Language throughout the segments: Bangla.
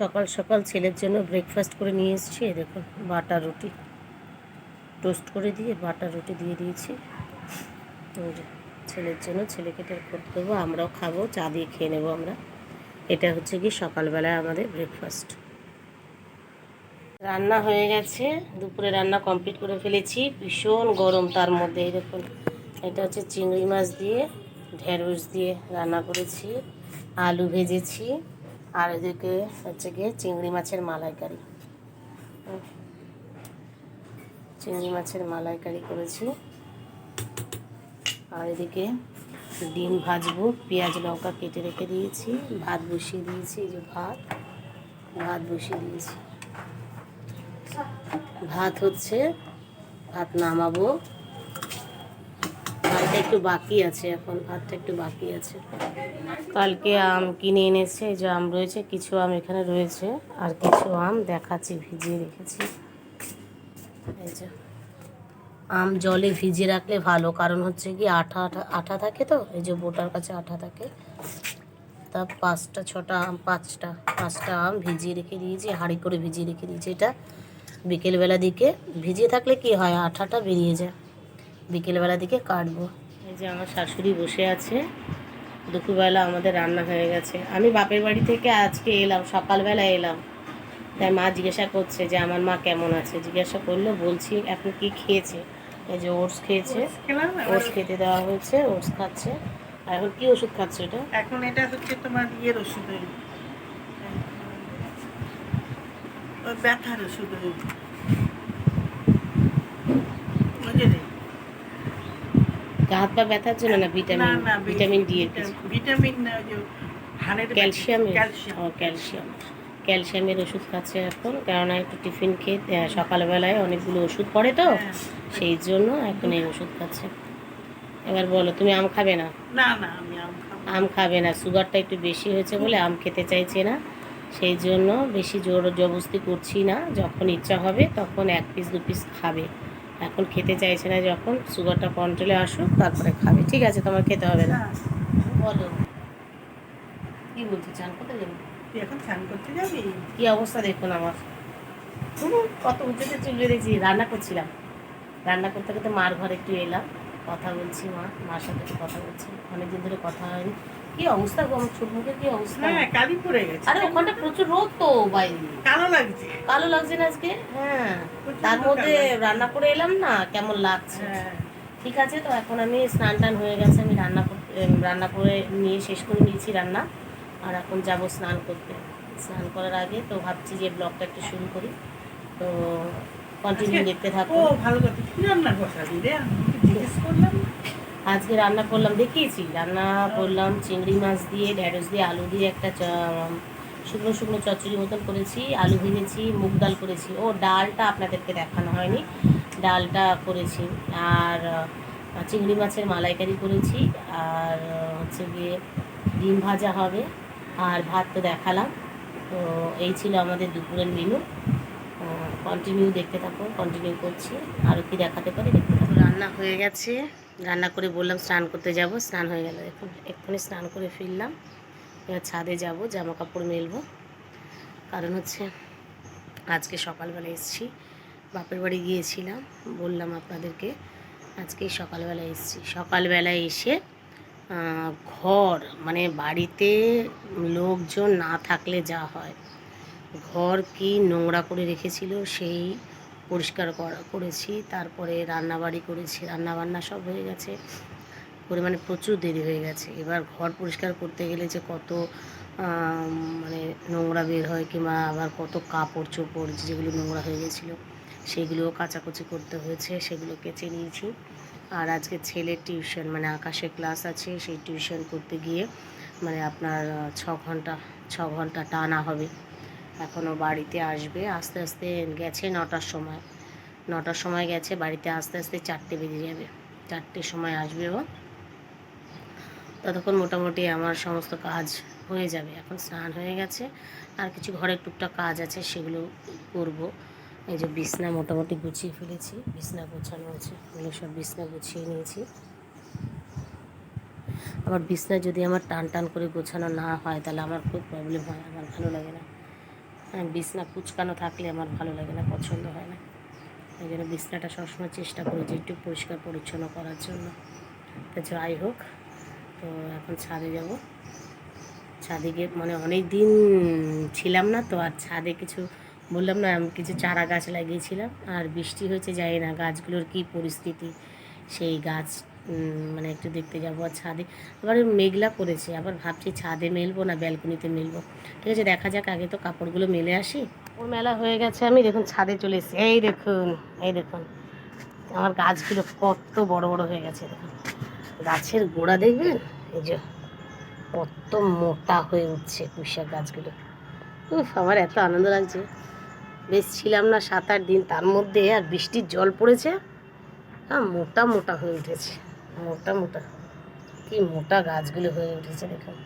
সকাল সকাল ছেলের জন্য ব্রেকফাস্ট করে নিয়ে এসেছি দেখুন, বাটা রুটি। টোস্ট করে দিয়ে বাটা রুটি দিয়ে দিয়েছি। ছেলের জন্য ছেলেকে এটা করে দেবো, আমরাও খাব, চা দিয়ে খেয়ে নেব আমরা। এটা হচ্ছে কি সকালবেলায় আমাদের ব্রেকফাস্ট রান্না হয়ে গেছে, দুপুরে রান্না কমপ্লিট করে ফেলেছি, ভীষণ গরম তার মধ্যে দেখুন। এটা হচ্ছে চিংড়ি মাছ দিয়ে, ঢেঁড়স দিয়ে রান্না করেছি, আলু ভেজেছি। আর এদিকে হচ্ছে গিয়ে চিংড়ি মাছের মালাইকারি। চিংড়ি মাছের মালাইকারি করেছি। আর এদিকে ডিম ভাজবো, পেঁয়াজ লঙ্কা কেটে রেখে দিয়েছি, ভাত বসিয়ে দিয়েছি যে ভাত ভাত বসিয়ে দিয়েছি। ভাত হচ্ছে, ভাত নামাবো ভাতটা একটু বাকি আছে এখন ভাতটা একটু বাকি আছে। কালকে আম কিনে এনেছে যে আম রয়েছে, কিছু আম এখানে রয়েছে, আর কিছু আম দেখাচ্ছি, ভিজিয়ে রেখেছি। এই যে, আম জলে ভিজিয়ে রাখলে ভালো, কারণ হচ্ছে কি আঠা আঠা আঠা থাকে তো, এই যে বোটার কাছে আঠা থাকে। তা পাঁচটা, ছটা আম, পাঁচটা পাঁচটা আম ভিজিয়ে রেখে দিয়েছি, হাঁড়ি করে ভিজিয়ে রেখে দিয়েছি এটা। বিকেলবেলা দিকে ভিজিয়ে থাকলে কি হয়, আঠাটা বেরিয়ে যায়, বিকেলবেলা দিকে কাটবো। যে আমার শাশুড়ি বসে আছে। দুপুরবেলা আমাদের রান্না হয়ে গেছে। আমি বাপের বাড়ি থেকে আজকে এলাম সকালবেলা এলাম। তাই মা জিজ্ঞাসা করছে যে আমার মা কেমন আছে? জিজ্ঞাসা করল বলছি এখন কি খেয়েছে? এই যে ওটস খেয়েছে। ওটস খেতে দেওয়া হয়েছে ওটস খাচ্ছে। আর এখন কি ওষুধ খাচ্ছে এটা? এখন এটা হচ্ছে তোমার ইয়ের ওষুধ ব্যথার ওষুধ ওই ওই যে রে। গা হাত পা ব্যথার জন্য না ভিটামিন ভিটামিন ডি এর ভিটামিন না ক্যালসিয়াম। ও ক্যালসিয়াম। ক্যালসিয়ামের ওষুধ খাচ্ছে এখন কেননা একটু টিফিন খেয়ে সকালবেলায় অনেকগুলো ওষুধ পড়ে তো হ্যাঁ। সেই জন্য এখন এই ওষুধ খাচ্ছে। এবার বলো তুমি আম খাবে না? না না আমি আম আম খাবে না সুগারটা একটু বেশি হয়েছে বলে আম খেতে চাইছে না। সেই জন্য বেশি জোর জবস্তি করছি না যখন ইচ্ছা হবে তখন এক পিস দু পিস খাবে। এখন খেতে চাইছে না যখন সুগারটা কন্ট্রোলে আসুক তারপরে খাবে। ঠিক আছে তোমার খেতে হবে না। বলো। কি বলছি চান করতে যাব? তুই এখন স্নান করতে যাবি? কি অবস্থা দেখুন আমার। কত উঁচুতে চুল বেঁধেছি রান্না করছিলাম। রান্না করতে করতে মার ঘরে একটু এলাম কথা বলছি মা মার সাথে একটু কথা বলছি। অনেকদিন ধরে কথা হয়নি। কি অবস্থা গো আমার ছোট মুখের কি অবস্থা? হ্যাঁ কালি পড়ে গেছে। আরে ওখানটা প্রচুর রোদ তো বাইরে কালো লাগছে। কালো লাগছে না আজকে? হ্যাঁ তার মধ্যে রান্না করে এলাম না কেমন লাগছে? হ্যাঁ। ঠিক আছে তো এখন আমি স্নান টান হয়ে গেছে আমি রান্না করতে রান্না করে নিয়ে শেষ করে নিয়েছি রান্না। আর এখন যাব স্নান করতে। স্নান করার আগে তো ভাবছি যে ব্লগটা একটু শুরু করি। তো কন্টিনিউ দেখতে থাকো ভালো কথা। কি রান্না বসাবি রে? জিজ্ঞেস করলাম। আজকে রান্না করলাম, দেখিয়েছি? রান্না করলাম চিংড়ি মাছ দিয়ে, ঢেঁড়স দিয়ে, আলু দিয়ে একটা শুকনো শুকনো চচ্চড়ি মতন করেছি, আলু ভেজেছি মুগ ডাল করেছি। ও ডালটা আপনাদেরকে দেখানো হয়নি। ডালটা করেছি। আর চিংড়ি মাছের মালাইকারি করেছি। আর হচ্ছে গিয়ে ডিম ভাজা হবে। আর ভাত তো দেখালাম। তো এই ছিল আমাদের দুপুরের মেনু কন্টিনিউ দেখতে থাকো কন্টিনিউ করছি। আরও কি দেখাতে পারি? দেখতে রান্না হয়ে গেছে। রান্না করে বললাম, স্নান করতে যাব। স্নান হয়ে গেল দেখুন এক্ষুনি স্নান করে ফিরলাম। এবার ছাদে যাব জামা কাপড় মেলবো। কারণ হচ্ছে আজকে সকালবেলা এসেছি। বাপের বাড়ি গিয়েছিলাম, বললাম আপনাদেরকে আজকে সকালবেলা এসেছি। সকালবেলা এসে ঘর মানে বাড়িতে লোকজন না থাকলে যা হয়। ঘর কি নোংরা করে রেখেছিল সেই পরিষ্কার করা, করেছি, তারপরে রান্নাবাড়ি করেছি, রান্নাবান্না সব হয়ে গেছে। করে মানে প্রচুর দেরি হয়ে গেছে। এবার ঘর পরিষ্কার করতে গেলে যে কত মানে নোংরা বের হয় কিংবা আবার কত কাপড় চোপড় যেগুলো নোংরা হয়ে গেছিল, সেগুলোও কাচাকুচি করতে হয়েছে, সেগুলো কেচে নিয়েছি। আর আজকে ছেলের টিউশন মানে আকাশে ক্লাস আছে, সেই টিউশন করতে গিয়ে মানে আপনার ছ ঘণ্টা ছ ঘণ্টা টানা হবে। এখনও বাড়িতে আসবে। আস্তে আস্তে গেছে নটার সময়। নটার সময় গেছে, বাড়িতে আস্তে আস্তে চারটে বেজে যাবে। চারটের সময় আসবে ও। ততক্ষণ মোটামুটি আমার সমস্ত কাজ হয়ে যাবে। এখন স্নান হয়ে গেছে। আর কিছু ঘরের টুকটাক কাজ আছে, সেগুলো করব। এই যে বিছনা মোটামুটি গুছিয়ে ফেলেছি। বিছনা গোছানো আছে, এগুলো সব বিছনা গুছিয়ে নিয়েছি। আবার বিছনা যদি আমার টান টান করে গোছানো না হয়, তাহলে আমার খুব প্রবলেম হয়। আমার ভালো লাগে না। বিছনা কুচকানো থাকলে আমার ভালো লাগে না, পছন্দ হয় না। এই জন্য বিছনাটা সবসময় চেষ্টা করি যে একটু পরিষ্কার পরিচ্ছন্ন করার জন্য। তো যাই হোক, তো এখন ছাদে যাব। ছাদে গিয়ে মানে অনেক দিন ছিলাম না তো, আর ছাদে কিছু বললাম না, আমি কিছু চারা গাছ লাগিয়েছিলাম। আর বৃষ্টি হয়েছে, যাই না, গাছগুলোর কী পরিস্থিতি, সেই গাছ মানে একটু দেখতে যাব আর ছাদে। আবার মেঘলা পড়েছে আবার ভাবছি ছাদে মেলবো না ব্যালকনিতে মেলবো। ঠিক আছে, দেখা যাক, আগে তো কাপড়গুলো মেলে আসি। কাপড় মেলা হয়ে গেছে, আমি দেখুন ছাদে চলে এসেছি। এই দেখুন এই দেখুন। আমার গাছগুলো কত বড় বড় হয়ে গেছে, দেখুন। গাছের গোড়া দেখবেন? এই যে, কত মোটা হয়ে উঠছে পুঁইশাক গাছগুলো। উফ, আমার এত আনন্দ লাগছে। বেশ ছিলাম না সাত আট দিন, তার মধ্যে আর বৃষ্টির জল পড়েছে। হ্যাঁ মোটা মোটা হয়ে উঠেছে। মোটা মোটা। কি মোটা গাছগুলো হয়ে উঠেছে দেখুন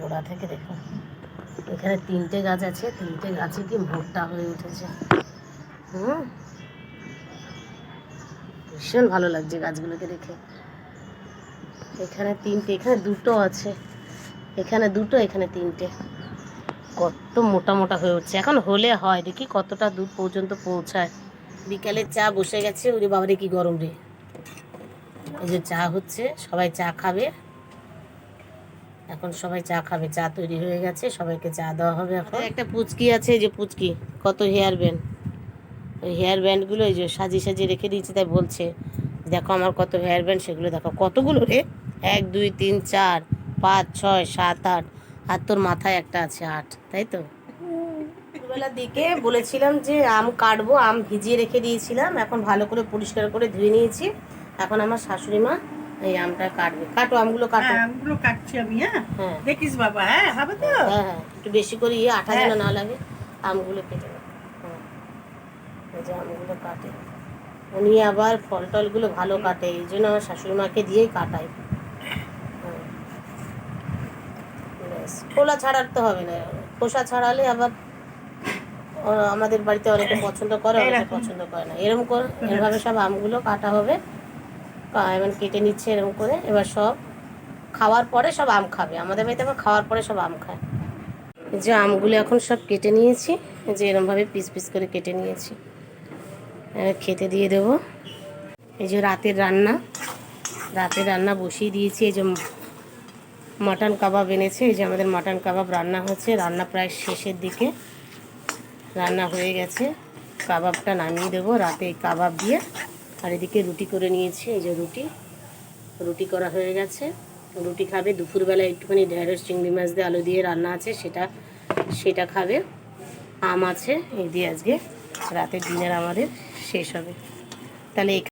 গোড়া থেকে দেখুন এখানে তিনটে গাছ আছে, তিনটে গাছে কি মোটা হয়ে উঠেছে। হুম? ভীষণ ভালো লাগছে গাছগুলোকে দেখে। এখানে তিনটে, এখানে দুটো আছে। এখানে দুটো, এখানে তিনটে। কত মোটা মোটা হয়ে উঠছে। এখন হলে হয়, দেখি কতটা দূর পর্যন্ত পৌঁছায়। বিকালে চা বসে গেছে। ওরে বাবারে, কি গরম রে। এই যে চা হচ্ছে সবাই চা খাবে। এখন সবাই চা খাবে চা তৈরি হয়ে গেছে সবাইকে চা দেওয়া হবে এখন। একটা পুচকি আছে এই যে পুচকি কত হেয়ার ব্যান্ড ওই হেয়ার ব্যান্ডগুলো এই যে সাজিয়ে সাজিয়ে রেখে দিয়েছে তাই বলছে দেখো আমার কত হেয়ার ব্যান্ড সেগুলো দেখো কতগুলো রে? এক দুই তিন চার পাঁচ ছয় সাত আট। আর তোর মাথায় একটা আছে আট তাই তো? দুপুরবেলার দিকে বলেছিলাম যে আম কাটবো আম ভিজিয়ে রেখে দিয়েছিলাম এখন ভালো করে পরিষ্কার করে ধুয়ে নিয়েছি। এখন আমার শাশুড়ি মা এই আমটা কাটবে। কাটো আমগুলো কাটো। হ্যাঁ আমগুলো কাটছি আমি হ্যাঁ? হ্যাঁ। দেখিস বাবা হ্যাঁ হবে তো? হ্যাঁ হ্যাঁ একটু বেশি করে ইয়ে আঠা যেন। না লাগে আমগুলো কেটে নেব। হ্যাঁ। এই যে আমগুলো কাটে। উনি আবার ফল টলগুলো ভালো কাটে এই জন্য আমার শাশুড়ি মাকে দিয়েই কাটাই। খোলা ছাড়াতে হবে না। খোসা ছাড়ালে আবার আমাদের বাড়িতে অনেকে পছন্দ করে অনেকে পছন্দ করে না। এরকম করে এভাবে সব আমগুলো কাটা হবে। এবার কেটে নিচ্ছে এরকম করে, এবার সব খাওয়ার পরে সব আম খাবে। আমাদের বাড়িতে আবার খাওয়ার পরে সব আম খায়। যে আমগুলো এখন সব কেটে নিয়েছি যে এরমভাবে পিস পিস করে কেটে নিয়েছি। খেতে দিয়ে দেবো। এই যে রাতের রান্না রাতের রান্না বসিয়ে দিয়েছি। এই যে মাটন কাবাব এনেছে, এই যে আমাদের মাটন কাবাব রান্না হচ্ছে। রান্না প্রায় শেষের দিকে, রান্না হয়ে গেছে। কাবাবটা নামিয়ে দেবো, রাতে এই কাবাব দিয়ে। আর এদিকে রুটি করে নিয়েছি, এই যে রুটি। রুটি করা হয়ে গেছে। রুটি খাবে, দুপুরবেলা একটুখানি ঢেঁড়স, চিংড়ি মাছ দিয়ে আলু দিয়ে রান্না আছে, সেটা সেটা খাবে। আম আছে, এই দিয়ে আজকে রাতের ডিনার আমাদের শেষ হবে। তাহলে